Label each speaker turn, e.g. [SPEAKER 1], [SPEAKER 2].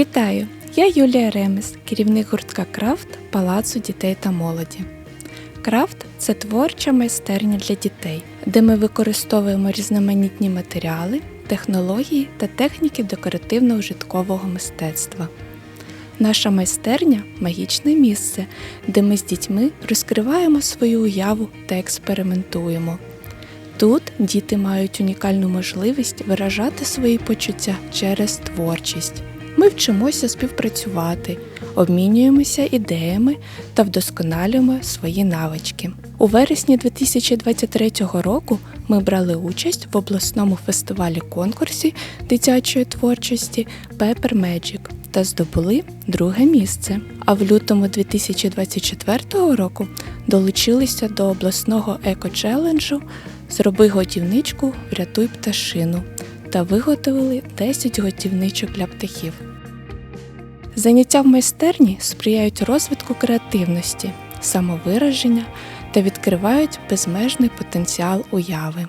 [SPEAKER 1] Вітаю! Я Юлія Ремес, керівник гуртка Крафт Палацу дітей та молоді. Крафт це творча майстерня для дітей, де ми використовуємо різноманітні матеріали, технології та техніки декоративно-ужиткового мистецтва. Наша майстерня магічне місце, де ми з дітьми розкриваємо свою уяву та експериментуємо. Тут діти мають унікальну можливість виражати свої почуття через творчість. Ми вчимося співпрацювати, обмінюємося ідеями та вдосконалюємо свої навички. У вересні 2023 року ми брали участь в обласному фестивалі конкурсі дитячої творчості Pepper Magic та здобули друге місце. А в лютому 2024 року долучилися до обласного еко-челенджу Зроби годівничку, врятуй пташину та виготовили 10 готівничок для птахів. Заняття в майстерні сприяють розвитку креативності, самовираження та відкривають безмежний потенціал уяви.